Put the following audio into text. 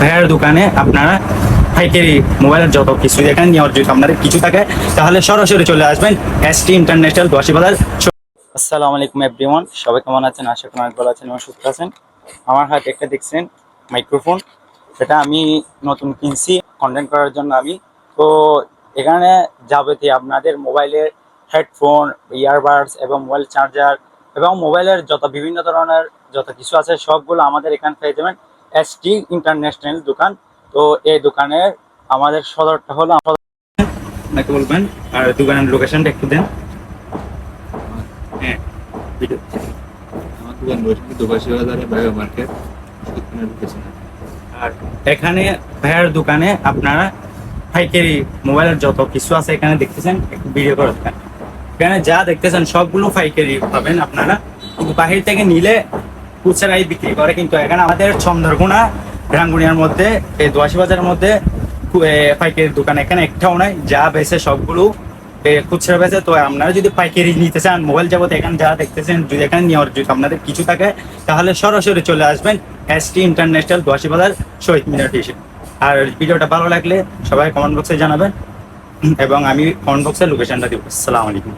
ভাইয়ার দোকানে আপনারা পাইকারি মোবাইলের যত কিছু এখানে নেওয়ার যদি আপনাদের কিছু থাকে, তাহলে সরাসরি চলে আসবেন এস টি ইন্টারন্যাশনাল দোয়াশি বাজার আসসালামু আলাইকুম এভরিওয়ান, সবাই কেমন আছেন? আশা করি ভালো আছেন এবং সুস্থ আছেন। আমার হাতে একটা দেখছেন, মাইক্রোফোন। সেটা আমি নতুন কিনছি কন্টেন্ট করার জন্য আমি। তো এখানে যাবতীয় আপনাদের মোবাইলের হেডফোন ইয়ারবাডস এবং মোবাইল চার্জার এবং মোবাইলের যত বিভিন্ন ধরনের যত কিছু আছে, সবগুলো আমাদের এখানে পেয়ে যাবেন। এস টি ইন্টারন্যাশনাল দোকান। তো এই দোকানের আমাদের সদরটা হলো আপনাকে বলবেন, আর দোকানের লোকেশনটা একটু দেন। হ্যাঁ আমার দোকান মার্কেট আর এখানে ভাইয়ার দোকানে আপনারা পাইকারি, মোবাইলের যত কিছু আছে এখানে দেখতেছেন, একটু ভিডিও করে। এখানে যা দেখতেছেন, সবগুলো পাইকারি পাবেন আপনারা। কিন্তু বাহির থেকে নিলে খুচরাই বিক্রি করে, কিন্তু এখানে আমাদের চন্দ্রকোনা রাঙ্গুনিয়ার মধ্যে এই দোয়াশি বাজারের মধ্যে পাইকারি দোকান এখানে একটাও নাই। যা বেছে সবগুলো খুচরা বেছে তো আপনারা যদি পাইকারি নিতে চান, মোবাইল যাবত এখানে যা দেখতেছেন, যদি এখানে নেওয়ার যদি আপনাদের কিছু থাকে, তাহলে সরাসরি চলে আসবেন এস টি ইন্টারন্যাশনাল দোয়াশি বাজার শহীদ মিনার এসে। আর ভিডিওটা ভালো লাগলে সবাই কমেন্ট বক্সে জানাবেন। এবং আমি কমেন্ট বক্সে লোকেশনটা দিব। আসসালামু আলাইকুম।